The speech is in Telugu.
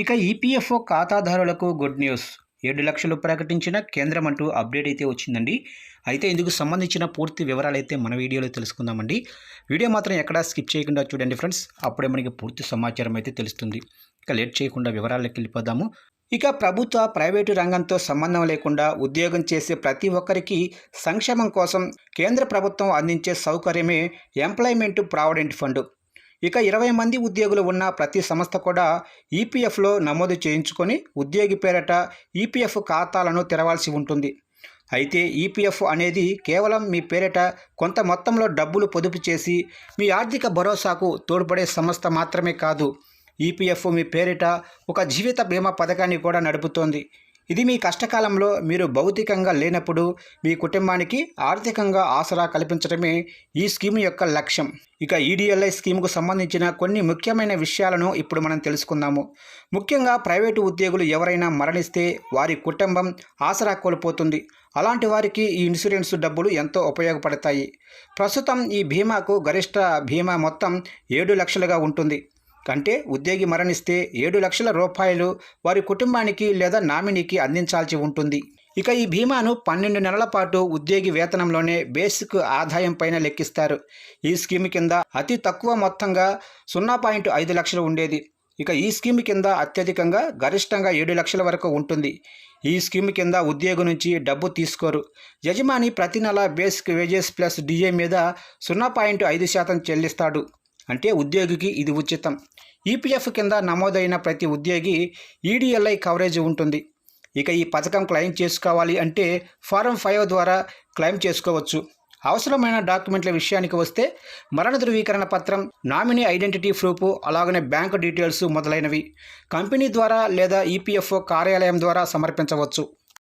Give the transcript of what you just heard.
ఇక ఈపీఎఫ్ఓ ఖాతాదారులకు గుడ్ న్యూస్ ఏడు లక్షలు ప్రకటించిన కేంద్రం అంటూ అప్డేట్ అయితే వచ్చిందండి. అయితే ఇందుకు సంబంధించిన పూర్తి వివరాలు అయితే మన వీడియోలో తెలుసుకుందామండి. వీడియో మాత్రం ఎక్కడా స్కిప్ చేయకుండా చూడండి ఫ్రెండ్స్. అప్పుడే మనకి పూర్తి సమాచారం అయితే తెలుస్తుంది. ఇక లేట్ చేయకుండా వివరాల్లోకి వెళ్ళిపోదాము. ఇక ప్రభుత్వ ప్రైవేటు రంగంతో సంబంధం లేకుండా ఉద్యోగం చేసే ప్రతి ఒక్కరికి సంక్షేమం కోసం కేంద్ర ప్రభుత్వం అందించే సౌకర్యమే ఎంప్లాయ్మెంట్ ప్రావిడెంట్ ఫండ్. ఇక ఇరవై మంది ఉద్యోగులు ఉన్న ప్రతి సంస్థ కూడా ఈపీఎఫ్లో నమోదు చేయించుకొని ఉద్యోగి పేరట ఈపీఎఫ్ ఖాతాలను తెరవాల్సి ఉంటుంది. అయితే ఈపీఎఫ్ అనేది కేవలం మీ పేరిట కొంత మొత్తంలో డబ్బులు పొదుపు చేసి మీ ఆర్థిక భరోసాకు తోడ్పడే సంస్థ మాత్రమే కాదు ఈపీఎఫ్ మీ పేరిట ఒక జీవిత బీమా పథకాన్ని కూడా నడుపుతోంది. ఇది మీ కష్టకాలంలో మీరు భౌతికంగా లేనప్పుడు మీ కుటుంబానికి ఆర్థికంగా ఆసరా కల్పించడమే ఈ స్కీమ్ యొక్క లక్ష్యం. ఇక ఈడిఎల్ఐ స్కీమ్కు సంబంధించిన కొన్ని ముఖ్యమైన విషయాలను ఇప్పుడు మనం తెలుసుకుందాము. ముఖ్యంగా ప్రైవేటు ఉద్యోగులు ఎవరైనా మరణిస్తే వారి కుటుంబం ఆసరా కోల్పోతుంది. అలాంటి వారికి ఈ ఇన్సూరెన్స్ డబ్బులు ఎంతో ఉపయోగపడతాయి. ప్రస్తుతం ఈ బీమాకు గరిష్ట బీమా మొత్తం ఏడు లక్షలుగా ఉంటుంది. కంటే ఉద్యోగి మరణిస్తే ఏడు లక్షల రూపాయలు వారి కుటుంబానికి లేదా నామినీకి అందించాల్సి ఉంటుంది. ఇక ఈ బీమాను పన్నెండు నెలల పాటు ఉద్యోగి వేతనంలోనే బేసిక్ ఆదాయం పైన లెక్కిస్తారు. ఈ స్కీమ్ కింద అతి తక్కువ మొత్తంగా సున్నా పాయింట్ ఐదు లక్షలు ఉండేది. ఇక ఈ స్కీమ్ కింద అత్యధికంగా గరిష్టంగా ఏడు లక్షల వరకు ఉంటుంది. ఈ స్కీమ్ కింద ఉద్యోగి నుంచి డబ్బు తీసుకోరు. యజమాని ప్రతి నెల బేసిక్ వేజెస్ ప్లస్ డిఏ మీద సున్నా పాయింట్ ఐదు శాతం చెల్లిస్తాడు. అంటే ఉద్యోగికి ఇది ఉచితం. ఈపీఎఫ్ కింద నమోదైన ప్రతి ఉద్యోగి ఈడీఎల్ఐ కవరేజ్ ఉంటుంది. ఇక ఈ పథకం క్లెయిమ్ చేసుకోవాలి అంటే ఫారం ఫైవ్ ద్వారా క్లెయిమ్ చేసుకోవచ్చు. అవసరమైన డాక్యుమెంట్ల విషయానికి వస్తే మరణ ధృవీకరణ పత్రం నామినీ ఐడెంటిటీ ప్రూఫ్ అలాగనే బ్యాంకు డీటెయిల్స్ మొదలైనవి. కంపెనీ ద్వారా లేదా ఈపీఎఫ్ఓ కార్యాలయం ద్వారా సమర్పించవచ్చు.